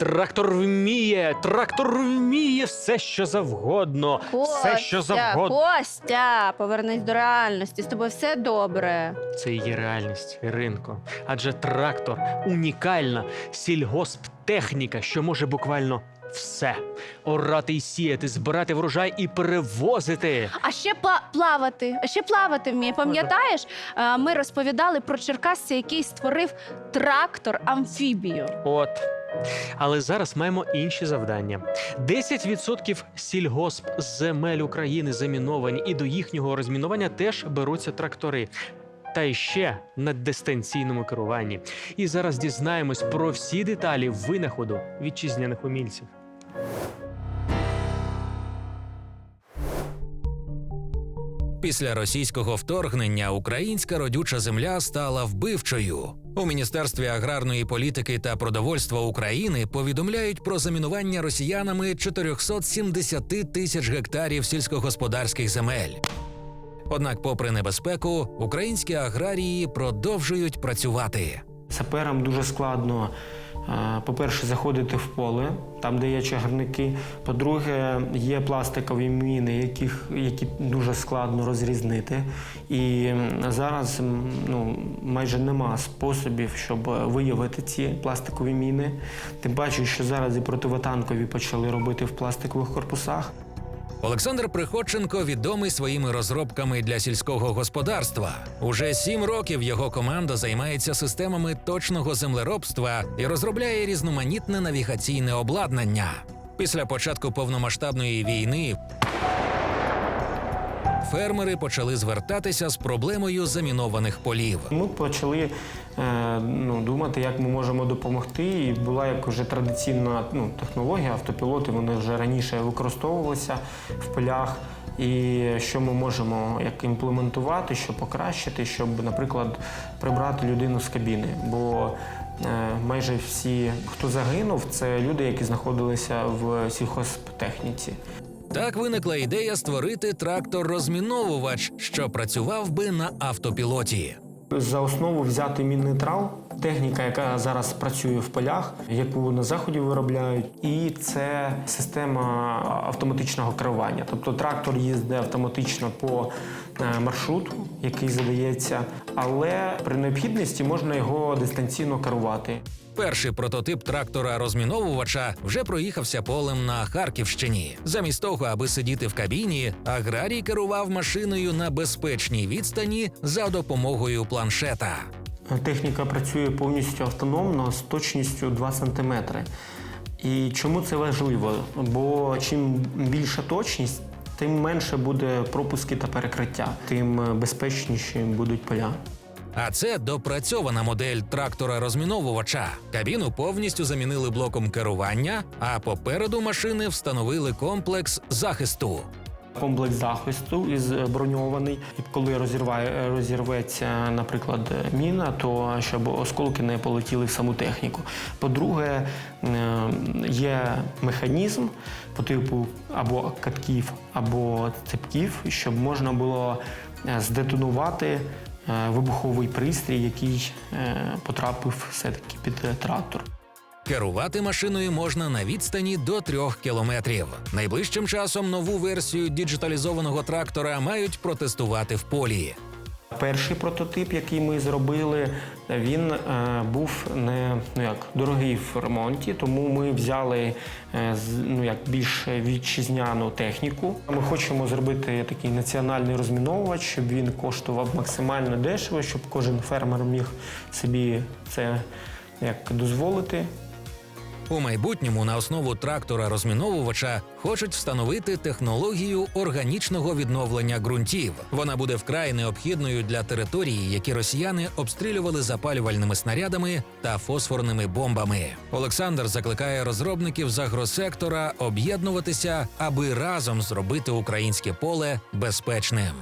Трактор вміє, трактор вміє все, що завгодно. все, що завгодно. Костя, повернись до реальності. З тобою все добре. Це і є реальність, Іринко. Адже трактор унікальна сільгосптехніка, що може буквально все: орати й сіяти, збирати врожай і перевозити. А ще пла- плавати, а ще плавати вміє. Пам'ятаєш, е, ми розповідали про черкасця, який створив трактор амфібію. От. Але зараз маємо інші завдання. 10% сільгосп земель України заміновані, і до їхнього розмінування теж беруться трактори. Та й ще на дистанційному керуванні. І зараз дізнаємось про всі деталі винаходу вітчизняних умільців. Після російського вторгнення українська родюча земля стала вбивчою. У Міністерстві аграрної політики та продовольства України повідомляють про замінування росіянами 470 тисяч гектарів сільськогосподарських земель. Однак, попри небезпеку, українські аграрії продовжують працювати. Саперам дуже складно, по-перше, заходити в поле, там, де є чагарники. По-друге, є пластикові міни, яких, які дуже складно розрізнити. І зараз ну, майже нема способів, щоб виявити ці пластикові міни. Тим паче, що зараз і противотанкові почали робити в пластикових корпусах. Олександр Приходченко відомий своїми розробками для сільського господарства. Уже сім років його команда займається системами точного землеробства і розробляє різноманітне навігаційне обладнання. Після початку повномасштабної війни фермери почали звертатися з проблемою замінованих полів. Ми почали е, ну, думати, як ми можемо допомогти. І була як вже традиційна ну, технологія, автопілоти вони вже раніше використовувалися в полях. І що ми можемо як імплементувати, що покращити, щоб, наприклад, прибрати людину з кабіни. Бо е, майже всі, хто загинув, це люди, які знаходилися в сільхозтехніці. Так виникла ідея створити трактор-розміновувач, що працював би на автопілоті. За основу взяти міннейтрал, техніка, яка зараз працює в полях, яку на заході виробляють, і це система автоматичного керування. Тобто трактор їздить автоматично по маршруту, який задається, але при необхідності можна його дистанційно керувати. Перший прототип трактора розміновувача вже проїхався полем на Харківщині. Замість того, аби сидіти в кабіні, аграрій керував машиною на безпечній відстані за допомогою планшета. Техніка працює повністю автономно з точністю 2 см. І чому це важливо? Бо чим більша точність, тим менше буде пропуски та перекриття, тим безпечніші будуть поля. А це допрацьована модель трактора розміновувача. Кабіну повністю замінили блоком керування, а попереду машини встановили комплекс захисту. Комплекс захисту із броньований. І коли розірває, розірветься, наприклад, міна, то щоб осколки не полетіли в саму техніку. По-друге, е, є механізм по типу або катків, або цепків, щоб можна було е, здетонувати е, вибуховий пристрій, який потрапив все-таки під трактор. Керувати машиною можна на відстані до трьох кілометрів. Найближчим часом нову версію діджиталізованого трактора мають протестувати в полі. Перший прототип, який ми зробили, він е, був не ну як дорогий в ремонті, тому ми взяли е, ну як більш вітчизняну техніку. Ми хочемо зробити такий національний розміновувач, щоб він коштував максимально дешево, щоб кожен фермер міг собі це як дозволити. У майбутньому на основу трактора розміновувача хочуть встановити технологію органічного відновлення ґрунтів. Вона буде вкрай необхідною для території, які росіяни обстрілювали запалювальними снарядами та фосфорними бомбами. Олександр закликає розробників з агросектора об'єднуватися, аби разом зробити українське поле безпечним.